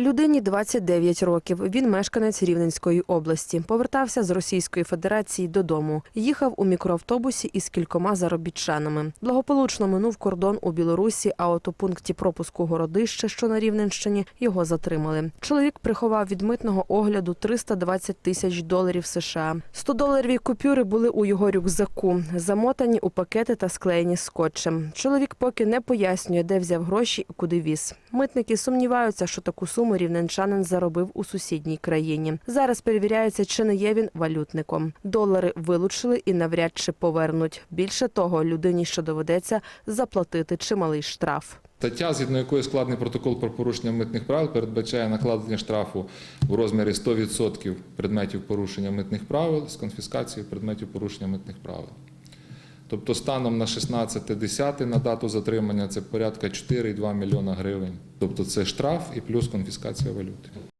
Людині 29 років. Він мешканець Рівненської області. Повертався з Російської Федерації додому. Їхав у мікроавтобусі із кількома заробітчанами. Благополучно минув кордон у Білорусі, а от у пункті пропуску Городище, що на Рівненщині, його затримали. Чоловік приховав від митного огляду 320 тисяч доларів США. 100 доларові купюри були у його рюкзаку, замотані у пакети та склеєні скотчем. Чоловік поки не пояснює, де взяв гроші і куди віз. Митники сумніваються, що таку суму рівненчанин заробив у сусідній країні. Зараз перевіряється, чи не є він валютником. Долари вилучили і навряд чи повернуть. Більше того, людині ще доведеться заплатити чималий штраф. Стаття, згідно якої складний протокол про порушення митних правил, передбачає накладення штрафу у розмірі 100% предметів порушення митних правил з конфіскацією предметів порушення митних правил. Тобто станом на 16.10 на дату затримання це порядка 4,2 мільйона гривень. Тобто це штраф і плюс конфіскація валюти.